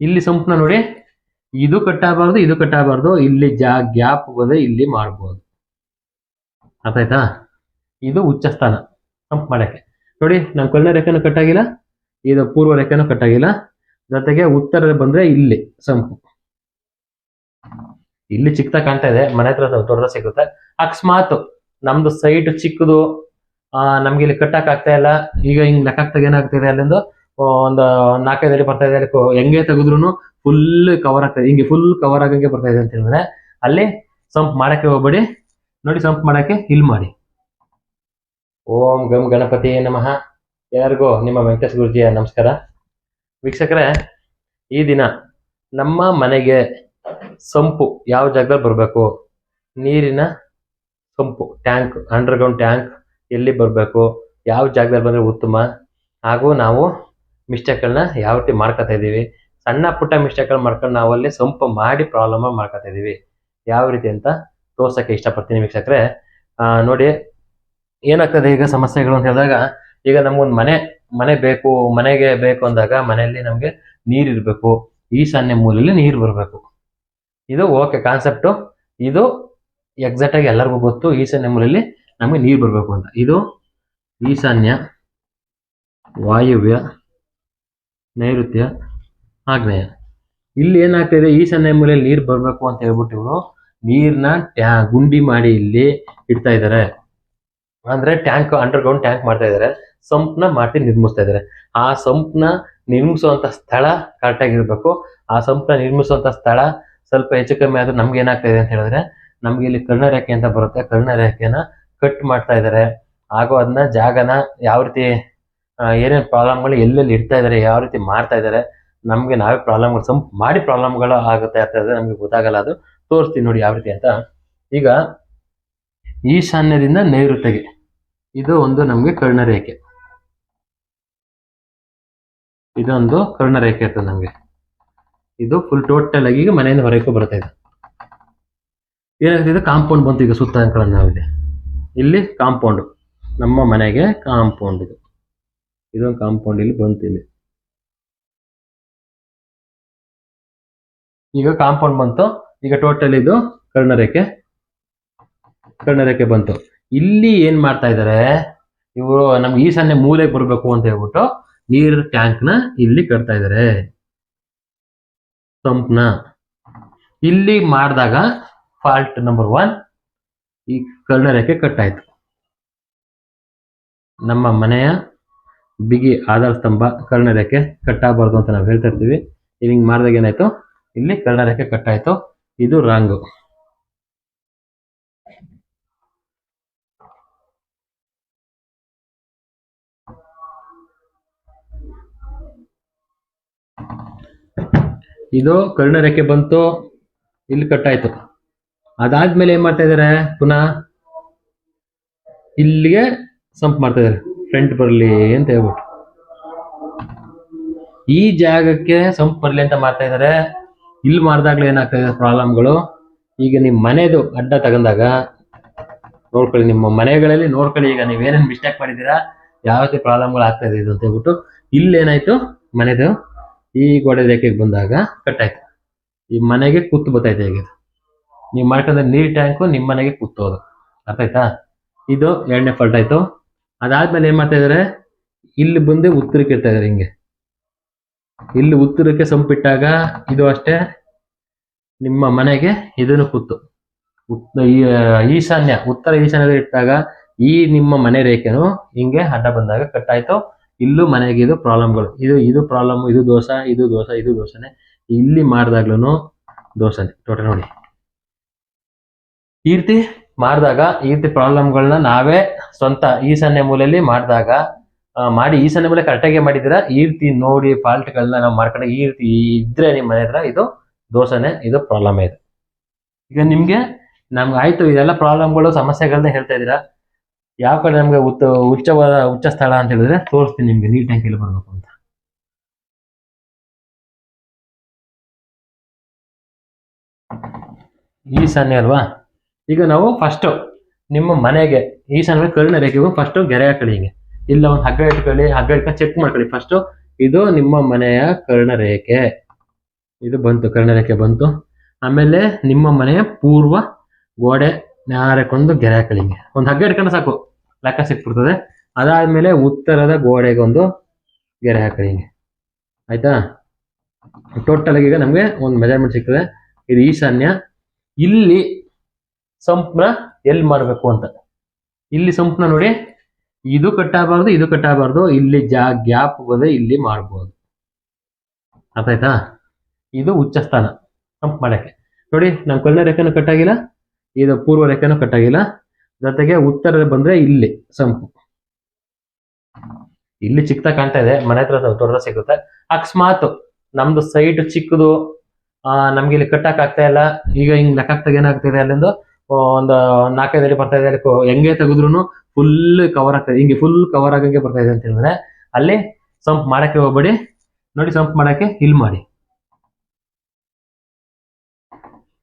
ಇಲ್ಲಿ ಸಂಪನ್ನ ನೋಡಿ. ಇದು ಕಟ್ಟಾಗಬಾರ್ದು ಇದು ಕಟ್ಟಾಗಬಾರ್ದು. ಇಲ್ಲಿ ಜಾ, ಗ್ಯಾಪ್ ಬಂದ್ರೆ ಇಲ್ಲಿ ಮಾಡ್ಬೋದು. ಅರ್ಥ ಆಯ್ತಾ? ಇದು ಉಚ್ಚ ಸ್ಥಾನ ಸಂಪ್, ಮಾಡಕ್ಕೆ. ನೋಡಿ ನಾನು ಕೊನೆ ರೇಖೆನೂ ಕಟ್ಟಾಗಿಲ್ಲ, ಇದು ಪೂರ್ವ ರೇಖೆನೂ ಕಟ್ಟಾಗಿಲ್ಲ. ಜೊತೆಗೆ ಉತ್ತರ ಬಂದ್ರೆ ಇಲ್ಲಿ ಸಂಪ್. ಇಲ್ಲಿ ಚಿಕ್ಕದ ಕಾಣ್ತಾ ಇದೆ, ಮನೆ ಹತ್ರ ದೊಡ್ಡದ ಸಿಗುತ್ತೆ. ಅಕಸ್ಮಾತ್ ನಮ್ದು ಸೈಟ್ ಚಿಕ್ಕದು ನಮ್ಗೆ ಇಲ್ಲಿ ಕಟ್ಟಕ್ ಆಗ್ತಾ ಇಲ್ಲ. ಈಗ ಹಿಂಗ್ ಲೆಕ್ಕ ಏನಾಗ್ತಾ ಏನಾಗ್ತಿದೆ ಅಲ್ಲಿಂದು? ಒಂದು ನಾಲ್ಕೈದು ಅಡಿ ಬರ್ತಾ ಇದೆ ಹೆಂಗೆ ತೆಗೆದ್ರು ಫುಲ್ ಕವರ್ ಆಗ್ತದೆ ಹಿಂಗೆ ಫುಲ್ ಕವರ್ ಆಗಂಗೆ ಬರ್ತಾ ಇದೆ ಅಂತ ಹೇಳಿದ್ರೆ ಅಲ್ಲಿ ಸಂಪ್ ಮಾಡಕ್ಕೆ ಹೋಗ್ಬೇಡಿ. ನೋಡಿ ಸಂಪ್ ಮಾಡಕ್ಕೆ ಇಲ್ಲಿ ಮಾಡಿ. ಓಂ ಗಂ ಗಣಪತಿ ನಮಃ. ಎಲ್ಲರಿಗೂ ನಿಮ್ಮ ವೆಂಕಟೇಶ್ ಗುರುಜಿಯ ನಮಸ್ಕಾರ. ವೀಕ್ಷಕರೇ, ಈ ದಿನ ನಮ್ಮ ಮನೆಗೆ ಸಂಪು ಯಾವ ಜಾಗದಲ್ಲಿ ಬರಬೇಕು? ನೀರಿನ ಸಂಪು, ಟ್ಯಾಂಕ್ ಅಂಡರ್ಗ್ರೌಂಡ್ ಟ್ಯಾಂಕ್ ಎಲ್ಲಿ ಬರಬೇಕು? ಯಾವ ಜಾಗದಲ್ಲಿ ಬಂದರೆ ಉತ್ತಮ? ಹಾಗೂ ನಾವು ಮಿಸ್ಟೇಕ್ಗಳನ್ನ ಯಾವ ರೀತಿ ಮಾಡ್ಕೊತಾ ಇದ್ದೀವಿ? ಸಣ್ಣ ಪುಟ್ಟ ಮಿಸ್ಟೇಕ್ಗಳು ಮಾಡ್ಕೊಂಡು ನಾವು ಅಲ್ಲಿ ಸಂಪು ಮಾಡಿ ಪ್ರಾಬ್ಲಮ್ ಮಾಡ್ಕೊತಾ ಇದ್ದೀವಿ. ಯಾವ ರೀತಿ ಅಂತ ತೋರ್ಸೋಕ್ಕೆ ಇಷ್ಟಪಡ್ತೀನಿ ವೀಕ್ಷಕರೇ. ನೋಡಿ, ಏನಾಗ್ತದೆ ಈಗ ಸಮಸ್ಯೆಗಳು ಅಂತ ಹೇಳಿದಾಗ, ಈಗ ನಮ್ಗೊಂದು ಮನೆ ಮನೆ ಬೇಕು, ಮನೆಗೆ ಬೇಕು ಅಂದಾಗ ಮನೆಯಲ್ಲಿ ನಮಗೆ ನೀರು ಇರಬೇಕು. ಈಶಾನ್ಯ ಮೂಲೆಯಲ್ಲಿ ನೀರು ಬರಬೇಕು. ಇದು ಓಕೆ ಕಾನ್ಸೆಪ್ಟು. ಇದು ಎಕ್ಸಾಕ್ಟ್ ಆಗಿ ಎಲ್ಲರಿಗೂ ಗೊತ್ತು. ಈಶಾನ್ಯ ಮೂಲೆಯಲ್ಲಿ ನಮಗೆ ನೀರು ಬರಬೇಕು ಅಂತ. ಇದು ಈಶಾನ್ಯ ವಾಯುವ್ಯ ನೈಋತ್ಯ ಆಗ್ನೇಯ. ಇಲ್ಲಿ ಏನಾಗ್ತಿದೆ? ಈಶಾನ್ಯ ಮೂಲೆಯಲ್ಲಿ ನೀರು ಬರಬೇಕು ಅಂತ ಹೇಳ್ಬಿಟ್ಟು ಇವರು ನೀರನ್ನ ಟ್ಯಾ, ಗುಂಡಿ ಮಾಡಿ ಇಲ್ಲಿ ಇಡ್ತಾ ಇದ್ದಾರೆ ಅಂದ್ರೆ ಟ್ಯಾಂಕ್, ಅಂಡರ್ಗ್ರೌಂಡ್ ಟ್ಯಾಂಕ್ ಮಾಡ್ತಾ ಇದ್ದಾರೆ ಸಂಪ್ನ ಮಾಡಿ ನಿರ್ಮಿಸ್ತಾ ಇದ್ದಾರೆ ಆ ಸಂಪ್ನ ನಿರ್ಮಿಸುವಂತ ಸ್ಥಳ ಕರೆಕ್ಟ್ ಆಗಿರ್ಬೇಕು ಆ ಸಂಪ್ನ ನಿರ್ಮಿಸುವಂತ ಸ್ಥಳ ಸ್ವಲ್ಪ ಹೆಚ್ಚು ಕಮ್ಮಿ ಆದ್ರೆ ನಮ್ಗೆ ಏನಾಗ್ತಾ ಇದೆ ಅಂತ ಹೇಳಿದ್ರೆ, ನಮ್ಗೆ ಇಲ್ಲಿ ಕರ್ಣರೇಖೆ ಅಂತ ಬರುತ್ತೆ. ಕರ್ಣರೇಖೆನ ಕಟ್ ಮಾಡ್ತಾ ಇದ್ದಾರೆ ಹಾಗೂ ಅದನ್ನ ಜಾಗನ ಯಾವ ರೀತಿ ಏನೇನ್ ಪ್ರಾಬ್ಲಮ್ಗಳು ಎಲ್ಲೆಲ್ಲಿ ಇಡ್ತಾ ಇದ್ದಾರೆ ಯಾವ ರೀತಿ ಮಾಡ್ತಾ ಇದ್ದಾರೆ ನಮಗೆ ನಾವೇ ಪ್ರಾಬ್ಲಮ್ಗಳು ಸಂ ಮಾಡಿ ಪ್ರಾಬ್ಲಮ್ಗಳು ಆಗುತ್ತೆ ಅಂತ ಹೇಳಿದ್ರೆ ನಮ್ಗೆ ಗೊತ್ತಾಗಲ್ಲ, ಅದು ತೋರಿಸ್ತೀನಿ ನೋಡಿ ಯಾವ ರೀತಿ ಅಂತ. ಈಗ ಈಶಾನ್ಯದಿಂದ ನೈಋತ್ಯಗೆ, ಇದು ಒಂದು ನಮ್ಗೆ ಕರ್ಣರೇಖೆ ಇದೊಂದು ಕರ್ಣರೇಖೆ ಇರ್ತದೆ ನಮ್ಗೆ. ಇದು ಫುಲ್ ಟೋಟಲ್ ಆಗಿ ಈಗ ಮನೆಯಿಂದ ಹೊರಗೂ ಬರ್ತಾ ಇದೆ. ಇದು ಕಾಂಪೌಂಡ್ ಬಂತು ಈಗ ಸುತ್ತ ನಾವಿದೆ ಇಲ್ಲಿ ಕಾಂಪೌಂಡ್ ನಮ್ಮ ಮನೆಗೆ ಕಾಂಪೌಂಡ್ ಇದು. ಇದೊಂದು ಕಾಂಪೌಂಡ್ ಇಲ್ಲಿ ಬಂತು ಇಲ್ಲಿ ಈಗ ಕಾಂಪೌಂಡ್ ಬಂತು. ಈಗ ಟೋಟಲ್ ಇದು ಕರ್ಣರೇಖೆ ಕರ್ಣರೇಖೆ ಬಂತು. ಇಲ್ಲಿ ಏನ್ ಮಾಡ್ತಾ ಇದ್ದಾರೆ ಇವರು ನಮ್ಗೆ ಈಶಾನ್ಯ ಮೂಲೆಗೆ ಬರಬೇಕು ಅಂತ ಹೇಳ್ಬಿಟ್ಟು ನೀರ್ ಟ್ಯಾಂಕ್ನ ಇಲ್ಲಿ ಕಟ್ತಾ ಇದಾರೆ. ಸಂಪ್ನ ಇಲ್ಲಿ ಮಾಡಿದಾಗ ಫಾಲ್ಟ್ ನಂಬರ್ ಒನ್ ಈ ಕರ್ಣರೇಖೆ ಕಟ್ ಆಯ್ತು ನಮ್ಮ ಮನೆಯ ಬಿಗಿ ಆಧಾರ ಸ್ತಂಭ ಕರ್ಣರೇಖೆ ಕಟ್ಟಾಗಬಾರ್ದು ಅಂತ ನಾವು ಹೇಳ್ತಾ ಇರ್ತೀವಿ. ಇಲ್ಲಿ ಮಾಡಿದಾಗ ಏನಾಯ್ತು? ಇಲ್ಲಿ ಕರ್ಣರೇಖೆ ಕಟ್ಟಾಯ್ತು. ಇದು ರಾಂಗು. ಇದು ಕರ್ಣರೇಖೆ ಬಂತು. ಇಲ್ಲಿ ಕಟ್ಟಾಯ್ತು. ಅದಾದ್ಮೇಲೆ ಏನ್ ಮಾಡ್ತಾ ಇದಾರೆ? ಪುನಃ ಇಲ್ಲಿಗೆ ಸಂಪ್ ಮಾಡ್ತಾ ಇದಾರೆ. ಫ್ರಂಟ್ ಬರಲಿ ಅಂತ ಹೇಳ್ಬಿಟ್ಟು. ಈ ಜಾಗಕ್ಕೆ ಸಂಪ್ ಬರಲಿ ಅಂತ ಮಾಡ್ತಾ ಇದ್ದಾರೆ ಇಲ್ಲಿ ಮಾಡಿದಾಗ್ಲೂ ಏನಾಗ್ತಾ ಇದೆ ಪ್ರಾಬ್ಲಮ್ಗಳು? ಈಗ ನಿಮ್ ಮನೆದು ಅಡ್ಡ ತಗೊಂಡಾಗ ನೋಡ್ಕೊಳ್ಳಿ, ನಿಮ್ಮ ಮನೆಗಳಲ್ಲಿ ನೋಡ್ಕೊಳ್ಳಿ, ಈಗ ನೀವೇನೇನ್ ಮಿಸ್ಟೇಕ್ ಮಾಡಿದ್ದೀರಾ ಯಾವ ರೀತಿ ಪ್ರಾಬ್ಲಮ್ಗಳು ಆಗ್ತಾ ಇದೆ ಇದು ಅಂತ ಹೇಳ್ಬಿಟ್ಟು, ಇಲ್ಲಿ ಏನಾಯ್ತು ಮನೆದು? ಈ ಗೋಡೆ ರೇಖೆಗೆ ಬಂದಾಗ ಕಟ್ಟಾಯ್ತು. ಈ ಮನೆಗೆ ಕೂತು ಬತ್ತೈತೆ ಈಗ. ನೀವು ಮಾಡ್ಕೊಂಡ್ರೆ ನೀರ್ ಟ್ಯಾಂಕು ನಿಮ್ಮ ಮನೆಗೆ ಕೂತೋದು ಅರ್ಥ ಆಯ್ತಾ? ಇದು ಎರಡನೇ ಫಾಲ್ಟ್ ಆಯ್ತು. ಅದಾದ್ಮೇಲೆ ಏನ್ ಮಾಡ್ತಾ ಇದಾರೆ? ಇಲ್ಲಿ ಬಂದು ಉತ್ತರಕ್ಕೆ ಇರ್ತಾ ಇದಾರೆ ಹಿಂಗೆ. ಇಲ್ಲಿ ಉತ್ತರಕ್ಕೆ ಸಂಪಿಟ್ಟಾಗ ಇದು ಅಷ್ಟೇ. ನಿಮ್ಮ ಮನೆಗೆ ಇದನ್ನು ಕೂತು. ಈಶಾನ್ಯ, ಉತ್ತರ ಈಶಾನ್ಯ ಇಟ್ಟಾಗ ಈ ನಿಮ್ಮ ಮನೆ ರೇಖೆನು ಹಿಂಗೆ ಅಡ್ಡ ಬಂದಾಗ ಕಟ್ ಆಯ್ತು. ಇಲ್ಲೂ ಮನೆಗೆ ಇದು ಪ್ರಾಬ್ಲಮ್ಗಳು ಇದು ಇದು ಪ್ರಾಬ್ಲಮ್ ಇದು ದೋಷ ಇದು ದೋಷ, ಇದು ದೋಸನೆ ಇಲ್ಲಿ ಮಾಡಿದಾಗ್ಲೂ ದೋಸನೆ ಟೋಟಲ್ ನೋಡಿ. ಈ ರೀತಿ ಮಾಡಿದಾಗ ಈ ರೀತಿ ಪ್ರಾಬ್ಲಮ್ಗಳನ್ನ ನಾವೇ ಸ್ವಂತ ಈಶಾನ್ಯ ಮೂಲೆಯಲ್ಲಿ ಮಾಡಿದಾಗ ಮಾಡಿ ಈಶಾನ್ಯ ಮೂಲೆ ಕರೆಕ್ಟಾಗಿ ಮಾಡಿದ್ದೀರಾ? ಈ ರೀತಿ ನೋಡಿ ಫಾಲ್ಟ್ಗಳನ್ನ ನಾವು ಮಾಡ್ಕೊಂಡಾಗ ಈ ರೀತಿ ಇದ್ರೆ ನಿಮ್ಮ ಮನೆ ಹತ್ರ ಇದು ದೋಷನೇ, ಇದು ಪ್ರಾಬ್ಲಮ್ ಇದೆ. ಈಗ ನಿಮ್ಗೆ ನಮ್ಗೆ ಆಯ್ತು, ಇದೆಲ್ಲ ಪ್ರಾಬ್ಲಮ್ಗಳು ಸಮಸ್ಯೆಗಳನ್ನ ಹೇಳ್ತಾ ಇದ್ದೀರಾ? ಯಾವ ಕಡೆ ನಮ್ಗೆ ಉತ್ತ, ಉಚ್ಚವಾದ, ಉಚ್ಚ ಸ್ಥಳ ಅಂತ ಹೇಳಿದ್ರೆ ತೋರಿಸ್ತೀನಿ ನಿಮ್ಗೆ ನೀಟಾಗಿ ಎಲ್ಲಿ ಬರ್ಬೇಕು ಅಂತ. ಈಶಾನ್ಯ ಅಲ್ವಾ? ಈಗ ನಾವು ಫಸ್ಟ್ ನಿಮ್ಮ ಮನೆಗೆ ಈಶಾನ್ಯ ಕರ್ಣ ರೇಖೆಗೂ ಫಸ್ಟ್ ಗೆರೆ ಹಾಕೊಳ್ಳಿ ಹಿಂಗೆ. ಇಲ್ಲ ಒಂದು ಹಗ್ಗ ಇಟ್ಕೊಳ್ಳಿ, ಹಗ್ಗ ಇಟ್ಕೊಂಡು ಚೆಕ್ ಮಾಡ್ಕೊಳ್ಳಿ ಫಸ್ಟ್ ಇದು ನಿಮ್ಮ ಮನೆಯ ಕರ್ಣ ರೇಖೆ. ಇದು ಬಂತು, ಕರ್ಣ ರೇಖೆ ಬಂತು. ಆಮೇಲೆ ನಿಮ್ಮ ಮನೆಯ ಪೂರ್ವ ಗೋಡೆ ನಾರಕೊಂಡು ಗೆರೆ ಹಾಕೊಳ್ಳಿ ಒಂದು ಹಗ್ಗ ಇಟ್ಕೊಂಡು ಸಾಕು, ಲೆಕ್ಕ ಸಿಕ್ಬಿಡ್ತದೆ. ಅದಾದಮೇಲೆ ಉತ್ತರದ ಗೋಡೆಗೊಂದು ಗೆರೆ ಹಾಕೊಳ್ಳಿ ಹಿಂಗೆ. ಆಯ್ತಾ? ಟೋಟಲ್ ಈಗ ನಮಗೆ ಒಂದು ಮೆಜರ್ಮೆಂಟ್ ಸಿಗ್ತದೆ. ಇದು ಈಶಾನ್ಯ. ಇಲ್ಲಿ ಸಂಪ್ನ ಎಲ್ಲಿ ಮಾಡಬೇಕು ಅಂತ. ಇಲ್ಲಿ ಸಂಪ್ನ ನೋಡಿ, ಇದು ಕಟ್ಟಾಗಬಾರ್ದು ಇದು ಕಟ್ಟಾಗಬಾರ್ದು, ಇಲ್ಲಿ ಜಾ, ಗ್ಯಾಪ್ ಬಂದ್ರೆ ಇಲ್ಲಿ ಮಾಡ್ಬೋದು. ಅರ್ಥ ಆಯ್ತಾ? ಇದು ಉಚ್ಚ ಸ್ಥಾನ ಸಂಪ್ ಮಾಡಕ್ಕೆ. ನೋಡಿ ನಮ್ಮ ರೇಖೆನ ರೇಖೆನೂ ಕಟ್ಟಾಗಿಲ್ಲ, ಇದು ಪೂರ್ವ ರೇಖೆನೂ ಕಟ್ಟಾಗಿಲ್ಲ. ಜೊತೆಗೆ ಉತ್ತರ ಬಂದ್ರೆ ಇಲ್ಲಿ ಸಂಪು ಇಲ್ಲಿ ಚಿಕ್ಕದ ಕಾಣ್ತಾ ಇದೆ, ಮನೆ ಹತ್ರ ದೊಡ್ಡದ ಸಿಗುತ್ತೆ. ಅಕಸ್ಮಾತ್ ನಮ್ದು ಸೈಟ್ ಚಿಕ್ಕದು ನಮ್ಗೆ ಇಲ್ಲಿ ಕಟ್ಟಕ್ ಆಗ್ತಾ ಇಲ್ಲ. ಈಗ ಹಿಂಗ್ ಲೆಕ್ಕಾಗ್ತಾಗ ಏನಾಗ್ತಿದೆ ಅಲ್ಲಿಂದ? ಒಂದು ನಾಲ್ಕೈದು ಅಡಿ ಬರ್ತಾ ಇದೆ ಹೆಂಗೆ ತೆಗೆದ್ರು ಫುಲ್ ಕವರ್ ಆಗ್ತದೆ ಹಿಂಗೆ ಫುಲ್ ಕವರ್ ಆಗಂಗೆ ಬರ್ತಾ ಇದೆ ಅಂತ ಹೇಳಿದ್ರೆ, ಅಲ್ಲಿ ಸಂಪ್ ಮಾಡಕ್ಕೆ ಹೋಗ್ಬೇಡಿ. ನೋಡಿ ಸಂಪ್ ಮಾಡಕ್ಕೆ ಇಲ್ಲಿ ಮಾಡಿ.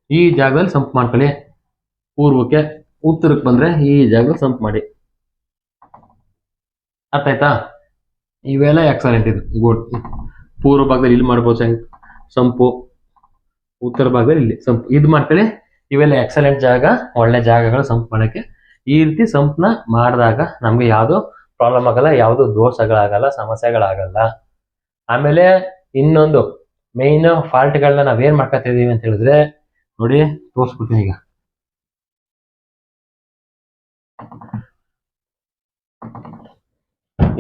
ಈ ಜಾಗದಲ್ಲಿ ಸಂಪ್ ಮಾಡ್ಕೊಳ್ಳಿ. ಪೂರ್ವಕ್ಕೆ ಉತ್ತರಕ್ಕೆ ಬಂದ್ರೆ ಈ ಜಾಗದಲ್ಲಿ ಸಂಪ್ ಮಾಡಿ. ಅರ್ಥ ಆಯ್ತಾ? ಇವೆಲ್ಲ ಎಕ್ಸಲೆಂಟ್ ಇದು. ಗೋಡ್ ಪೂರ್ವ ಭಾಗದಲ್ಲಿ ಇಲ್ಲಿ ಮಾಡ್ಬೋದು ಸಂಪು. ಉತ್ತರ ಭಾಗದಲ್ಲಿ ಇಲ್ಲಿ ಸಂಪು. ಇದು ಮಾಡ್ಕೊಳ್ಳಿ. ಇವೆಲ್ಲ ಎಕ್ಸಲೆಂಟ್ ಜಾಗ, ಒಳ್ಳೆ ಜಾಗಗಳು ಸಂಪ್ ಮಾಡಕ್ಕೆ ಈ ರೀತಿ ಸಂಪ್ನ ಮಾಡಿದಾಗ ನಮ್ಗೆ ಯಾವುದು ಪ್ರಾಬ್ಲಮ್ ಆಗಲ್ಲ, ಯಾವುದು ದೋಷಗಳಾಗಲ್ಲ, ಸಮಸ್ಯೆಗಳಾಗಲ್ಲ. ಆಮೇಲೆ ಇನ್ನೊಂದು ಮೇನ್ ಫಾಲ್ಟ್ಗಳನ್ನ ನಾವೇನ್ ಮಾಡ್ಕೊತಿದೀವಿ ಅಂತ ಹೇಳಿದ್ರೆ, ನೋಡಿ ತೋರಿಸ್ಬಿಡ್ತೀನಿ ಈಗ.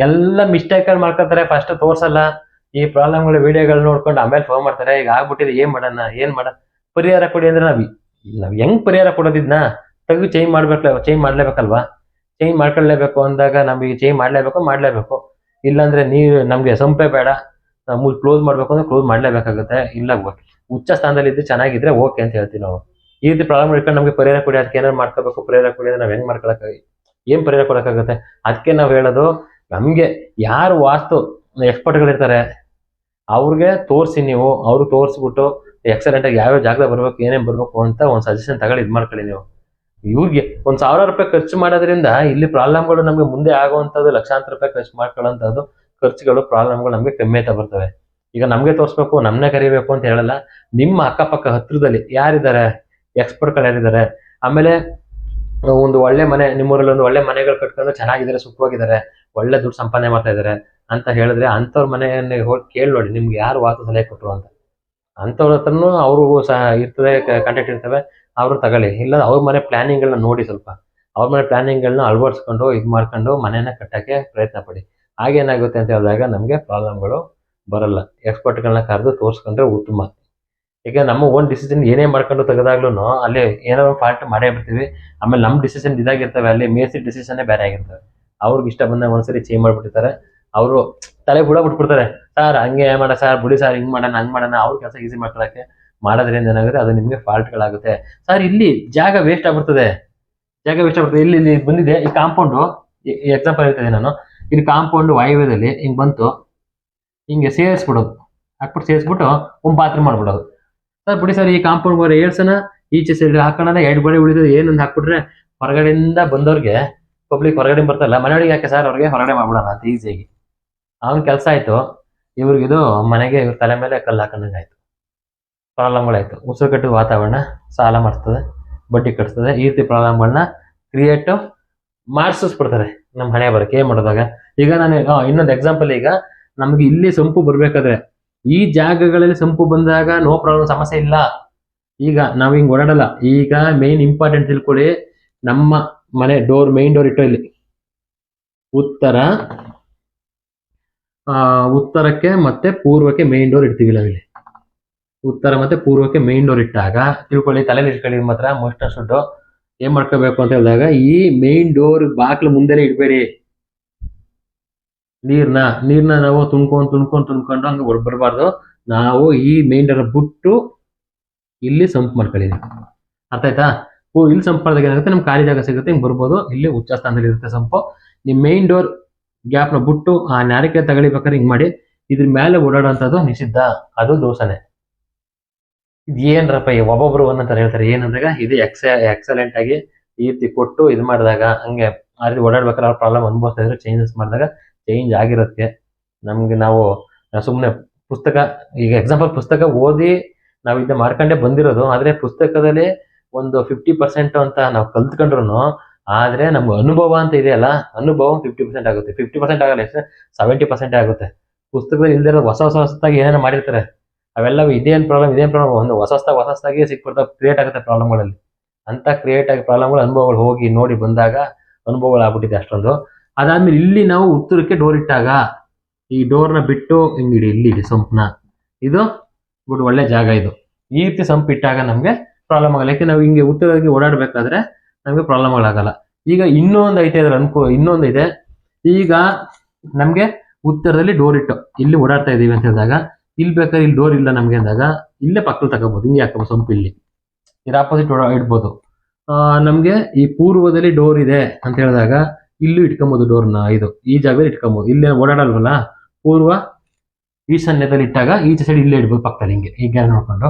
ಎಲ್ಲ ಮಿಸ್ಟೇಕ್ ಮಾಡ್ಕೊತಾರೆ ಫಸ್ಟ್ ತೋರ್ಸಲ್ಲ. ಈ ಪ್ರಾಬ್ಲಮ್ಗಳು ವಿಡಿಯೋಗಳು ನೋಡ್ಕೊಂಡು ಆಮೇಲೆ ಫೋನ್ ಮಾಡ್ತಾರೆ. ಈಗ ಆಗ್ಬಿಟ್ಟಿದೆ, ಏನ್ ಮಾಡೋಣ, ಏನ್ ಮಾಡ, ಪರಿಹಾರ ಕೊಡಿ ಅಂದ್ರೆ ನಾವ್ ನಾವ್ ಹೆಂಗ್ ಪರಿಹಾರ ಕೊಡೋದಿದ್ನ ತೆಗೆದು ಚೇಂಜ್ ಮಾಡ್ಬೇಕು ಚೇಂಜ್ ಮಾಡ್ಲೇಬೇಕಲ್ವಾ? ಚೇಂಜ್ ಮಾಡ್ಕೊಳ್ಳೇಬೇಕು ಅಂದಾಗ ನಮಗೆ ಚೇಂಜ್ ಮಾಡ್ಲೇಬೇಕು ಮಾಡ್ಲೇಬೇಕು. ಇಲ್ಲಾಂದ್ರೆ ನೀರು ನಮ್ಗೆ ಸಂಪೆ ಬೇಡ. ನಾವು ಕ್ಲೋಸ್ ಮಾಡ್ಬೇಕು ಅಂದ್ರೆ ಕ್ಲೋಸ್ ಮಾಡ್ಲೇಬೇಕಾಗುತ್ತೆ. ಇಲ್ಲ, ಉಚ್ಚ ಸ್ಥಾನದಲ್ಲಿ ಇದ್ದು ಚೆನ್ನಾಗಿದ್ರೆ ಓಕೆ ಅಂತ ಹೇಳ್ತೀವಿ ನಾವು. ಈ ರೀತಿ ಪ್ರಾಬ್ಲಮ್ ಇಟ್ಕೊಂಡು ನಮಗೆ ಪರಿಹಾರ ಕೊಡಿ, ಅದಕ್ಕೆ ಏನಾರು ಮಾಡ್ಕೋಬೇಕು, ಪರಿಹಾರ ಕೊಡಿ ಅಂದ್ರೆ ನಾವ್ ಹೆಂಗ್ ಮಾಡ್ಕೊಳಕ್ಕಾಗಿ ಏನ್ ಪರಿಹಾರ ಕೊಡಕ್ಕಾಗುತ್ತೆ? ಅದಕ್ಕೆ ನಾವು ಹೇಳೋದು, ನಮ್ಗೆ ಯಾರು ವಾಸ್ತು ಎಕ್ಸ್ಪರ್ಟ್ಗಳಿರ್ತಾರೆ, ಅವ್ರಿಗೆ ತೋರಿಸಿ ನೀವು ಅವ್ರಿಗೆ ತೋರಿಸ್ಬಿಟ್ಟು ಆಗಿ ಯಾವ್ಯಾವ ಜಾಗದಾಗ ಬರ್ಬೇಕು, ಏನೇನ್ ಬರ್ಬೇಕು ಅಂತ ಒಂದು ಸಜೆಷನ್ ತಗೊಳ್ಳಿ, ಇದು ಮಾಡ್ಕೊಳ್ಳಿ ನೀವು. ಇವ್ರಿಗೆ ಒಂದ್ ಸಾವಿರ ರೂಪಾಯಿ ಖರ್ಚು ಮಾಡೋದ್ರಿಂದ ಇಲ್ಲಿ ಪ್ರಾಬ್ಲಮ್ಗಳು ನಮ್ಗೆ ಮುಂದೆ ಆಗುವಂಥದ್ದು ಲಕ್ಷಾಂತರ ರೂಪಾಯಿ ಖರ್ಚು ಮಾಡ್ಕೊಳ್ಳೋಂಥದ್ದು ಖರ್ಚುಗಳು, ಪ್ರಾಬ್ಲಮ್ಗಳು ನಮ್ಗೆ ಕಮ್ಮಿ ಆಯ್ತಾ ಬರ್ತವೆ. ಈಗ ನಮ್ಗೆ ತೋರಿಸ್ಬೇಕು, ನಮ್ನೆ ಕರಿಬೇಕು ಅಂತ ಹೇಳಲ್ಲ, ನಿಮ್ಮ ಅಕ್ಕಪಕ್ಕ ಹತ್ರದಲ್ಲಿ ಯಾರಿದ್ದಾರೆ? ಎಕ್ಸ್ಪರ್ಟ್ಗಳು ಯಾರಿದ್ದಾರೆ? ಆಮೇಲೆ ಒಂದು ಒಳ್ಳೆ ಮನೆ, ನಿಮ್ಮೂರಲ್ಲಿ ಒಂದು ಒಳ್ಳೆ ಮನೆಗಳು ಕಟ್ಕೊಂಡು ಚೆನ್ನಾಗಿದ್ದಾರೆ, ಸುಖವಾಗಿದ್ದಾರೆ, ಒಳ್ಳೆ ದುಡ್ಡು ಸಂಪಾದನೆ ಮಾಡ್ತಾ ಇದ್ದಾರೆ ಅಂತ ಹೇಳಿದ್ರೆ ಅಂಥವ್ರ ಮನೆಯನ್ನೇ ಹೋಗಿ ಕೇಳಿ ನೋಡಿ, ನಿಮ್ಗೆ ಯಾರು ವಾಸ್ತು ಸಲಹೆ ಕೊಟ್ಟರು ಅಂತ. ಅಂಥವ್ರ ಹತ್ರನೂ ಅವ್ರಿಗೂ ಸಹ ಇರ್ತದೆ ಕಾಂಟ್ಯಾಕ್ಟ್ ಇರ್ತವೆ. ಅವರು ತಗೊಳ್ಳಿ. ಇಲ್ಲ ಅವ್ರ ಮನೆ ಪ್ಲಾನಿಂಗ್ಗಳನ್ನ ನೋಡಿ ಸ್ವಲ್ಪ. ಅವ್ರ ಮನೆ ಪ್ಲಾನಿಂಗ್ಗಳನ್ನ ಅಳವಡಿಸ್ಕೊಂಡು, ಇದು ಮಾಡ್ಕೊಂಡು ಮನೆನ ಕಟ್ಟಕ್ಕೆ ಪ್ರಯತ್ನ ಪಡಿ. ಆಗೇನಾಗುತ್ತೆ ಅಂತ ಹೇಳಿದಾಗ ನಮಗೆ ಪ್ರಾಬ್ಲಮ್ಗಳು ಬರಲ್ಲ. ಎಕ್ಸ್ಪರ್ಟ್ಗಳನ್ನ ಕರೆದು ತೋರಿಸ್ಕೊಂಡ್ರೆ ಉತ್ತಮ. ಈಗ ನಮ್ಮ ಓನ್ ಡಿಸಿಷನ್ ಏನೇ ಮಾಡ್ಕೊಂಡು ತೆಗೆದಾಗ್ಲೂ ಅಲ್ಲಿ ಏನೋ ಫಾಲ್ಟ್ ಮಾಡೇ ಬಿಡ್ತೀವಿ ಆಮೇಲೆ ನಮ್ಮ ಡಿಸಿಷನ್ ಇದಾಗಿರ್ತವೆ. ಅಲ್ಲಿ ಮೇಸಿ ಡಿಸಿಷನ್ನೇ ಬೇರೆ ಆಗಿರ್ತವೆ. ಅವ್ರಿಗೆ ಇಷ್ಟ ಬಂದಾಗ ಒಂದ್ಸರಿ ಚೇಂಜ್ ಮಾಡ್ಬಿಟ್ಟಿರ್ತಾರೆ. ಅವರು ತಲೆ ಹುಳ ಬಿಟ್ಬಿಡ್ತಾರೆ, ಸರ್ ಹಂಗೆ ಮಾಡ, ಸರ್ ಬಿಡಿ ಸರ್, ಹಿಂಗ್ ಮಾಡೋಣ, ಹಂಗ್ ಮಾಡೋಣ, ಅವ್ರ ಕೆಲಸ ಈಸಿ ಮಾಡ್ಕೊಳಕ್ಕೆ ಮಾಡೋದ್ರಿಂದ ಏನಾಗುತ್ತೆ, ಅದು ನಿಮಗೆ ಫಾಲ್ಟ್ಗಳಾಗುತ್ತೆ ಸರ್ ಇಲ್ಲಿ ಜಾಗ ವೇಸ್ಟ್ ಆಗ್ಬಿಡ್ತದೆ, ಜಾಗ ವೇಸ್ಟ್ ಆಗ್ಬಿಡ್ತದೆ. ಇಲ್ಲಿ ಇಲ್ಲಿ ಬಂದಿದೆ, ಈ ಕಾಂಪೌಂಡು ಎಕ್ಸಾಂಪಲ್ ಹೇಳ್ತಿದ್ದೆ ನಾನು. ಇಲ್ಲಿ ಕಾಂಪೌಂಡ್ ವಾಯುವ್ಯದಲ್ಲಿ ಹಿಂಗ್ ಬಂತು, ಹಿಂಗೆ ಸೇರಿಸ್ಬಿಡೋದು, ಹಾಕ್ಬಿಟ್ಟು ಸೇರಿಸ್ಬಿಟ್ಟು ಒಂದು ಬಾತ್ರೂಮ್ ಮಾಡ್ಬಿಡೋದು. ಸರ್ ಬಿಡಿ ಸರ್, ಈ ಕಾಂಪೌಂಡ್ ಬರೋ ಏಳ್ಸನ ಈಚೆ ಸೈಡ್ ಹಾಕೋಣ ಎರಡು ಗೋಡೆ ಉಳಿದಿದೆ ಏನೊಂದು ಹಾಕ್ಬಿಟ್ರೆ ಹೊರಗಡೆಯಿಂದ ಬಂದವ್ರಿಗೆ ಪಬ್ಲಿಕ್ ಹೊರಗಡೆ ಬರ್ತಾರಲ್ಲ ಮನೆಯೊಳಗೆ ಯಾಕೆ ಸರ್ ಅವ್ರಿಗೆ ಹೊರಗಡೆ ಮಾಡ್ಬಿಡೋಣ ಅಂತ ಈಸಿಯಾಗಿ ಅವನ ಕೆಲಸ ಆಯ್ತು. ಇವ್ರಿಗಿದು ಮನೆಗೆ ಇವ್ರ ತಲೆ ಮೇಲೆ ಕಲ್ಲು ಹಾಕೊಂಡಂಗೆ ಆಯ್ತು. ಪ್ರಾಬ್ಲಮ್ಗಳಾಯ್ತು ಉಸಿರು ಕಟ್ಟಿದ ವಾತಾವರಣ ಸಾಲ ಮಾಡಿಸ್ತದೆ ಬಡ್ಡಿ ಕಟ್ಸ್ತದೆ ಈ ರೀತಿ ಪ್ರಾಬ್ಲಮ್ಗಳನ್ನ ಕ್ರಿಯೇಟ್ ಮಾಡಿಸ್ಬಿಡ್ತಾರೆ ನಮ್ಮ ಹಣೆ ಬರಕ್ಕೆ ಏನ್ ಮಾಡೋದಾಗ ಈಗ ನಾನು ಇನ್ನೊಂದು ಎಕ್ಸಾಂಪಲ್ ಈಗ ನಮ್ಗೆ ಇಲ್ಲಿ ಸಂಪು ಬರ್ಬೇಕಾದ್ರೆ, ಈ ಜಾಗಗಳಲ್ಲಿ ಸಂಪು ಬಂದಾಗ ನೋ ಪ್ರಾಬ್ಲಮ್ ಸಮಸ್ಯೆ ಇಲ್ಲ. ಈಗ ನಾವು ಹಿಂಗೆ ಓಡಾಡಲ್ಲ. ಈಗ ಮೇನ್ ಇಂಪಾರ್ಟೆಂಟ್ ತಿಳ್ಕೊಳ್ಳಿ ನಮ್ಮ ಮನೆ ಡೋರ್ ಮೇನ್ ಡೋರ್ ಇಟ್ಟು ಇಲ್ಲಿ. ಉತ್ತರ ಉತ್ತರಕ್ಕೆ ಮತ್ತೆ ಪೂರ್ವಕ್ಕೆ ಮೇನ್ ಡೋರ್ ಇಡ್ತೀವಿ ನಾವಿಲ್ಲಿ ಉತ್ತರ ಮತ್ತೆ ಪೂರ್ವಕ್ಕೆ ಮೇನ್ ಡೋರ್ ಇಟ್ಟಾಗ ತಿಳ್ಕೊಳ್ಳಿ ತಲೆ ಇಟ್ಕೊಳ್ಳಿ ಮಾತ್ರ ಮೋಸ್ಟ್ ಶುಡ್ ಏನ್ ಮಾಡ್ಕೋಬೇಕು ಅಂತ ಹೇಳಿದಾಗ ಈ ಮೇನ್ ಡೋರ್ ಬಾಕ್ಲು ಮುಂದೆನೆ ಇಡಬೇಡಿ. ನೀರ್ನ ನೀರ್ನ ನಾವು ತುಂಬ್ಕೊಂಡು ತುಂಬ್ಕೊಂಡು ತುಂಬ್ಕೊಂಡು ಹಂಗೆ ಹೊರ ಬರಬಾರ್ದು. ನಾವು ಈ ಮೇನ್ ಡೋರ್ ಬಿಟ್ಟು ಇಲ್ಲಿ ಸಂಪ್ ಮಾಡ್ಕೊಳ್ಳಿ ಅರ್ಥ ಆಯ್ತಾ? ಇಲ್ಲಿ ಸಂಪ್ ಮಾಡಿದಾಗ ಏನಾಗುತ್ತೆ? ನಮ್ಗೆ ಖಾಲಿ ಜಾಗ ಸಿಗುತ್ತೆ, ಹಿಂಗ್ ಬರ್ಬೋದು. ಇಲ್ಲಿ ಉಚ್ಚ ಸ್ಥಾನದಲ್ಲಿ ಇರುತ್ತೆ ಸಂಪು. ನಿಮ್ ಮೇನ್ ಡೋರ್ ಗ್ಯಾಪ್ನ ಬಿಟ್ಟು ಆ ನಾರಿಕೆ ತಗಳಿಬೇಕಾದ್ರೆ ಹಿಂಗ್ ಮಾಡಿ ಇದ್ರ ಮೇಲೆ ಓಡಾಡೋಂಥದ್ದು ನಿಷಿದ್ಧ. ಅದು ದೋಷನೆ. ಇದೇನ್ರಪ್ಪ ಈ ಒಬ್ಬೊಬ್ರು ಒಂದಂತ ಹೇಳ್ತಾರೆ. ಏನಂದಾಗ ಇದು ಎಕ್ಸ ಎಕ್ಸಲೆಂಟ್ ಆಗಿ ಈ ರೀತಿ ಕೊಟ್ಟು ಇದು ಮಾಡಿದಾಗ ಹಂಗೆ ಆ ರೀತಿ ಓಡಾಡ್ಬೇಕಾದ್ರೆ ಅವ್ರ ಪ್ರಾಬ್ಲಮ್ ಅನುಭವಿಸ್ತಾ ಇದ್ರೆ ಚೇಂಜಸ್ ಮಾಡಿದಾಗ ಚೇಂಜ್ ಆಗಿರುತ್ತೆ ನಮ್ಗೆ ನಾವು ಸುಮ್ಮನೆ ಪುಸ್ತಕ, ಈಗ ಎಕ್ಸಾಂಪಲ್ ಪುಸ್ತಕ ಓದಿ ನಾವು ಇದನ್ನ ಮಾಡ್ಕೊಂಡೇ ಬಂದಿರೋದು, ಆದ್ರೆ ಪುಸ್ತಕದಲ್ಲಿ ಒಂದು ಫಿಫ್ಟಿ ಪರ್ಸೆಂಟ್ ಅಂತ ನಾವು ಕಲ್ತ್ಕೊಂಡ್ರು ಆದ್ರೆ ನಮ್ಗೆ ಅನುಭವ ಅಂತ ಇದೆಯಲ್ಲ ಅನುಭವ ಫಿಫ್ಟಿ ಪರ್ಸೆಂಟ್ ಆಗುತ್ತೆ. ಫಿಫ್ಟಿ ಪರ್ಸೆಂಟ್ ಆಗಲ್ಲ ಎಷ್ಟು? ಸೆವೆಂಟಿ ಪರ್ಸೆಂಟ್ ಆಗುತ್ತೆ. ಪುಸ್ತಕದಲ್ಲಿ ಇಲ್ದಿರೋ ಹೊಸ ಹೊಸ ಹೊಸದಾಗಿ ಏನೇನು ಮಾಡಿರ್ತಾರೆ. ಅವೆಲ್ಲ ಇದೇನು ಪ್ರಾಬ್ಲಮ್ ಇದೇನು ಪ್ರಾಬ್ಲಮ್ ಒಂದು ಹೊಸ ಹೊಸ ಹೊಸ ಹೊಸದಾಗಿ ಸಿಕ್ಬಿಡ್ತಾವೆ ಕ್ರಿಯೇಟ್ ಆಗುತ್ತೆ ಪ್ರಾಬ್ಲಮ್ಗಳಲ್ಲಿ ಅಂತ ಕ್ರಿಯೇಟ್ ಆಗಿ ಪ್ರಾಬ್ಲಮ್ಗಳು ಅನುಭವಗಳು ಹೋಗಿ ನೋಡಿ ಬಂದಾಗ ಅನುಭವಗಳು ಆಗ್ಬಿಟ್ಟಿದೆ ಅಷ್ಟೊಂದು. ಅದಾದ್ಮೇಲೆ ಇಲ್ಲಿ ನಾವು ಉತ್ತರಕ್ಕೆ ಡೋರ್ ಇಟ್ಟಾಗ, ಈ ಡೋರ್ನ ಬಿಟ್ಟು ಹಿಂಗಿಡಿ ಇಲ್ಲಿ ಇಡಿ ಸಂಪ್ನ. ಇದು ಬಿಟ್ಟು ಒಳ್ಳೆ ಜಾಗ ಇದು. ಈ ರೀತಿ ಸಂಪ್ ಇಟ್ಟಾಗ ನಮಗೆ ಪ್ರಾಬ್ಲಮ್ ಆಗಲ್ಲ. ಯಾಕೆ ನಾವು ಹಿಂಗೆ ಉತ್ತರಕ್ಕೆ ಓಡಾಡ್ಬೇಕಾದ್ರೆ ನಮ್ಗೆ ಪ್ರಾಬ್ಲಮ್ಗಳಾಗಲ್ಲ ಈಗ ಇನ್ನೊಂದು ಐತೆ ಅದ್ರ ಅನುಕೂಲ ಇನ್ನೊಂದು ಇದೆ ಈಗ ನಮಗೆ ಉತ್ತರದಲ್ಲಿ ಡೋರ್ ಇಟ್ಟು, ಇಲ್ಲಿ ಓಡಾಡ್ತಾ ಇದೀವಿ ಅಂತ ಹೇಳಿದಾಗ, ಇಲ್ಲಿ ಬೇಕಾದ್ರೆ ಇಲ್ಲಿ ಡೋರ್ ಇಲ್ಲ ನಮಗೆ ಅಂದಾಗ, ಇಲ್ಲೇ ಪಕ್ಕದಲ್ಲಿ ತಗೋಬಹುದು ಹಿಂಗೆ ಹಾಕೋಬಹುದು ಸ್ವಲ್ಪ ಇಲ್ಲಿ. ಇದ್ರ ಆಪೋಸಿಟ್ ಇಡ್ಬೋದು. ನಮ್ಗೆ ಈ ಪೂರ್ವದಲ್ಲಿ ಡೋರ್ ಇದೆ ಅಂತ ಹೇಳಿದಾಗ, ಇಲ್ಲೂ ಇಟ್ಕೊಬೋದು ಡೋರ್ನ ಇದು, ಈ ಜಾಗದಲ್ಲಿ ಇಟ್ಕೊಬೋದು. ಇಲ್ಲೇ ಓಡಾಡಲ್ವಲ್ಲ, ಪೂರ್ವ ಈಶಾನ್ಯದಲ್ಲಿ ಇಟ್ಟಾಗ ಈಚೆ ಸೈಡ್ ಇಲ್ಲೇ ಇಡ್ಬೋದು ಪಕ್ಕದಲ್ಲಿ ಹಿಂಗೆ. ಹೀಗೆ ನೋಡ್ಕೊಂಡು.